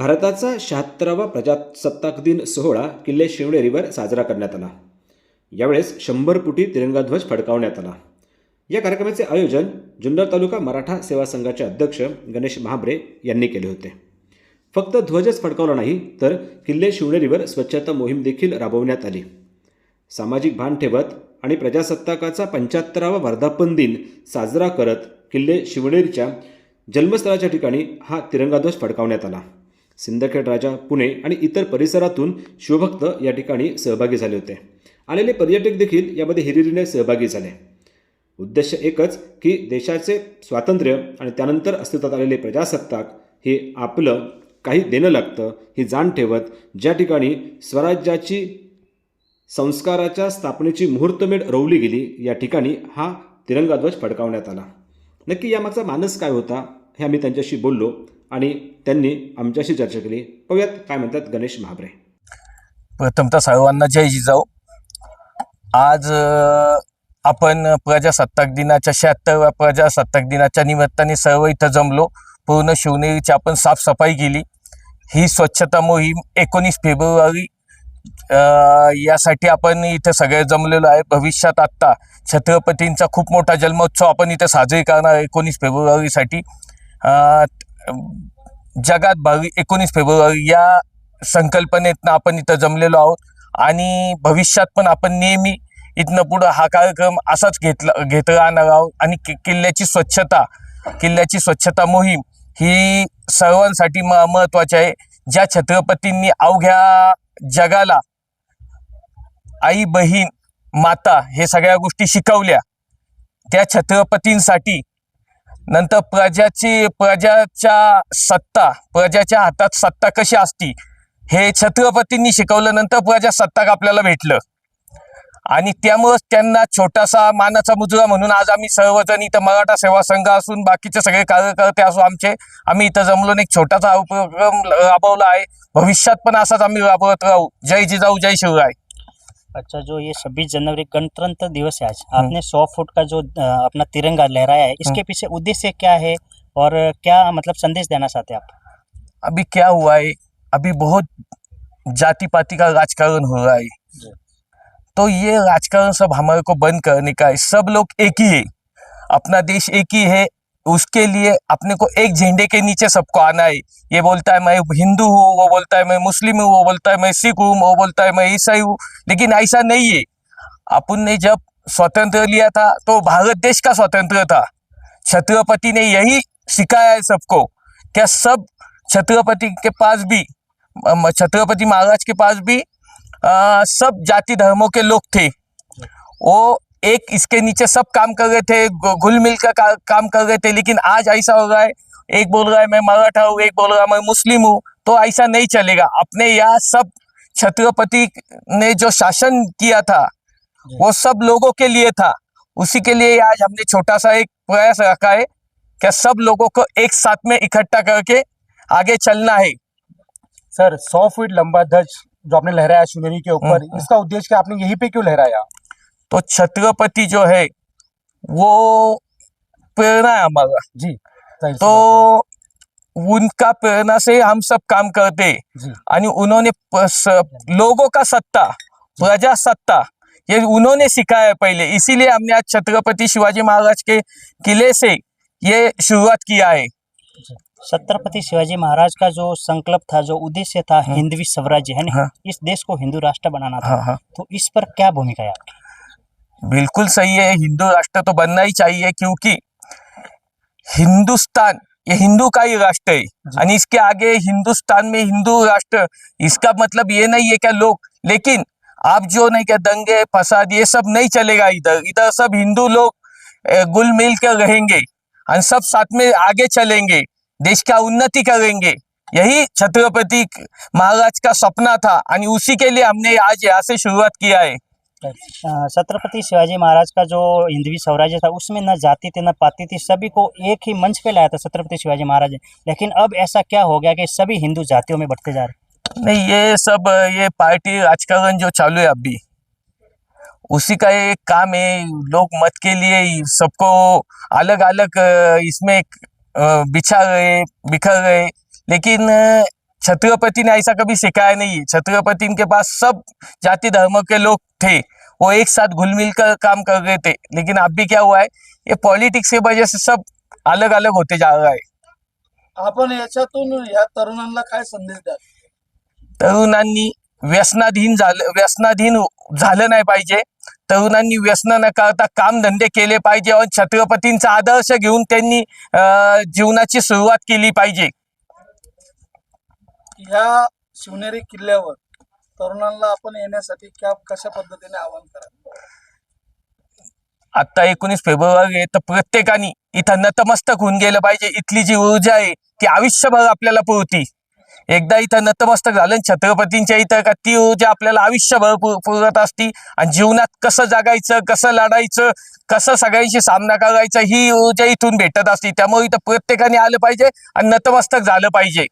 भारताचा शहात्तरावा प्रजासत्ताक दिन सोहळा किल्ले शिवनेरीवर साजरा करण्यात आला. यावेळेस शंभर फुटी तिरंगाध्वज फडकावण्यात आला. या कार्यक्रमाचे आयोजन जुन्नर तालुका मराठा सेवा संघाचे अध्यक्ष गणेश महाबरे यांनी केले होते. फक्त ध्वजच फडकावला नाही तर किल्ले शिवनेरीवर स्वच्छता मोहीम देखील राबवण्यात आली. सामाजिक भान ठेवत आणि प्रजासत्ताकाचा पंच्याहत्तरावा वर्धापन दिन साजरा करत किल्ले शिवनेरीच्या जन्मस्थळाच्या ठिकाणी हा तिरंगाध्वज फडकावण्यात आला. सिंदखेड राजा पुणे आणि इतर परिसरातून शिवभक्त या ठिकाणी सहभागी झाले होते. आलेले पर्यटक देखील यामध्ये हिरिरीने सहभागी झाले. उद्देश एकच की देशाचे स्वातंत्र्य आणि त्यानंतर अस्तित्वात आलेले प्रजासत्ताक हे आपलं काही देणं लागतं ही जाण ठेवत ज्या ठिकाणी स्वराज्याची संस्काराच्या स्थापनेची मुहूर्तमेढ रोवली गेली या ठिकाणी हा तिरंगाध्वज फडकावण्यात आला. नक्की यामागचा मानस काय होता हे आम्ही त्यांच्याशी बोललो. आणि त्यांनी आमच्याशी चर्चा केली. पाहूयात काय म्हणतात गणेश महाबरे. प्रथमतः सर्वांना जय जिजाऊ. आज आपण प्रजासत्ताक दिनाच्या शहात्तरव्या प्रजासत्ताक दिनाच्या निमित्ताने सर्व इथं जमलो. पूर्ण शिवनेरीची आपण साफसफाई केली. ही स्वच्छता मोहीम एकोणीस फेब्रुवारी यासाठी आपण इथं सगळे जमलेलो आहे. भविष्यात आत्ता छत्रपतींचा खूप मोठा जन्मोत्सव आपण इथं साजरी करणार एकोणीस फेब्रुवारीसाठी. जगात बावी एकोणीस फेब्रुवारी या संकल्पनेतनं आपण इथं जमलेलो आहोत. आणि भविष्यात पण आपण नेहमी इथनं पुढं हा कार्यक्रम असाच घेतला घेत राहणार आहोत. आणि कि किल्ल्याची स्वच्छता किल्ल्याची स्वच्छता मोहीम ही सर्वांसाठी म महत्त्वाची आहे. ज्या छत्रपतींनी अवघ्या जगाला आई बहीण माता हे सगळ्या गोष्टी शिकवल्या त्या छत्रपतींसाठी नंतर प्रजाची प्रजाच्या सत्ता प्रजाच्या हातात सत्ता कशी असती? हे छत्रपतींनी शिकवलं नंतर प्रजासत्ताक आपल्याला भेटलं. आणि त्यामुळंच त्यांना छोटासा मानाचा मुजरा म्हणून आज आम्ही सर्वजण इथं मराठा सेवा संघ असून बाकीचे सगळे कार्यकर्ते असू आमचे आम्ही इथं जमलो एक छोटासा उपक्रम राबवला आहे. भविष्यात पण असाच आम्ही राबवत राहू. जय जिजाऊ जय शिवराय. अच्छा जो ये छब्बीस जनवरी गणतंत्र दिवस है आज आपने सौ फुट का जो अपना तिरंगा लहराया है इसके पीछे उद्देश्य क्या है और क्या मतलब संदेश देना चाहते हैं आप? अभी क्या हुआ है अभी बहुत जाति पाति का राजकारण हो रहा है। तो ये राजकारण सब हमारे को बंद करने का है सब लोग एक ही है। अपना देश एक ही है उसके लिए अपने को एक झंडे के नीचे सबको आना है। ये बोलता है मैं हिंदू हूँ वो बोलता है मैं मुस्लिम हूँ वो बोलता है मैं सिख हूँ वो बोलता है मैं ईसाई हूँ लेकिन ऐसा नहीं है। अपन ने जब स्वतंत्र लिया था तो भारत देश का स्वतंत्र था। छत्रपति ने यही सिखाया है सबको। क्या सब छत्रपति के पास भी छत्रपति महाराज के पास भी आ, सब जाति धर्मों के लोग थे। वो एक इसके नीचे सब काम कर रहे थे घुल मिल कर का, काम कर रहे थे लेकिन आज ऐसा हो रहा है एक बोल रहा है मैं मराठा हूँ एक बोल रहा है मैं मुस्लिम हूँ तो ऐसा नहीं चलेगा। अपने यहाँ सब छत्रपति ने जो शासन किया था वो सब लोगों के लिए था। उसी के लिए आज हमने छोटा सा एक प्रयास रखा है कि सब लोगों को एक साथ में इकट्ठा करके आगे चलना है। सर सौ फीट लंबा ध्वज जो आपने लहराया शिवनेरी के ऊपर हम्म। इसका उद्देश्य क्या आपने यहीं पे क्यों लहराया? तो छत्रपति जो है वो प्रेरणा है हमारा। जी तो उनका प्रेरणा से हम सब काम करते। आणि उन्होंने लोगों का सत्ता प्रजा सत्ता ये उन्होंने सिखाया पहले। इसीलिए हमने आज छत्रपति शिवाजी महाराज के किले से ये शुरुआत किया है। छत्रपति शिवाजी महाराज का जो संकल्प था जो उद्देश्य था हाँ। हिंदवी स्वराज्य है ना? हाँ। इस देश को हिंदू राष्ट्र बनाना था। हाँ। तो इस पर क्या भूमिका है आपकी? बिल्कुल सही है हिंदू राष्ट्र तो बनना ही चाहिए क्योंकि हिंदुस्तान ये हिंदू का ही राष्ट्र है। और इसके आगे हिंदुस्तान में हिंदू राष्ट्र इसका मतलब ये नहीं है क्या लोग लेकिन आप जो नहीं क्या दंगे फसाद ये सब नहीं चलेगा इधर। इधर सब हिंदू लोग गुल मिल कर रहेंगे और सब साथ में आगे चलेंगे देश का उन्नति करेंगे। यही छत्रपति महाराज का सपना था और उसी के लिए हमने आज यहाँ से शुरुआत किया है। छत्रपति शिवाजी महाराज का जो हिंदवी स्वराज्य था, उसमें न जाति थी, न पाति थी, सभी को एक ही मंच पे लाया था छत्रपति शिवाजी महाराज। लेकिन अब ऐसा क्या हो गया कि सभी हिंदू जातियों में बढ़ते जा रहे नहीं, ये सब, ये पार्टी राजकारण जो चालू है अभी, उसी का एक काम है लोग मत के लिए सबको अलग अलग इसमें बिछा गए, बिखर गए। लेकिन छत्रपति ने ऐसा कभी सिखाया नहीं है। छत्रपति के पास सब जाति धर्म के लोग थे। वो एक साथ घुल मिल कर काम कर रहे थे। लेकिन अब भी क्या हुआ है? ये पॉलिटिक्स की वजह से सब अलग अलग होते जा रहा है। आपण याच्यातून या तरुणांना काय संदेश द्याल? तरुणांनी व्यसनाधीन झालं व्यसनाधीन झालं नाही पाहिजे. तरुणांनी व्यसन न करता कामधंदे केले पाहिजे. आणि छत्रपतींचा आदर्श घेऊन त्यांनी जीवनाची सुरुवात केली पाहिजे. ह्या शिवनेरी किल्ल्यावर तरुणांना आपण येण्यासाठी कॅब कशा पद्धतीने आवाहन करा आता एकोणीस फेब्रुवारी आहे तर प्रत्येकाने इथं नतमस्तक होऊन गेलं पाहिजे. इथली जी ऊर्जा आहे ती आयुष्यभर आपल्याला पुरती. एकदा इथं नतमस्तक झालं छत्रपतींच्या इथं का ती ऊर्जा आपल्याला आयुष्यभर पुरत असती. आणि जीवनात कसं जगायचं कसं लढायचं कसं सगळ्यांशी सामना करायचा ही ऊर्जा इथून भेटत असती. त्यामुळे इथं प्रत्येकाने आलं पाहिजे आणि नतमस्तक झालं पाहिजे.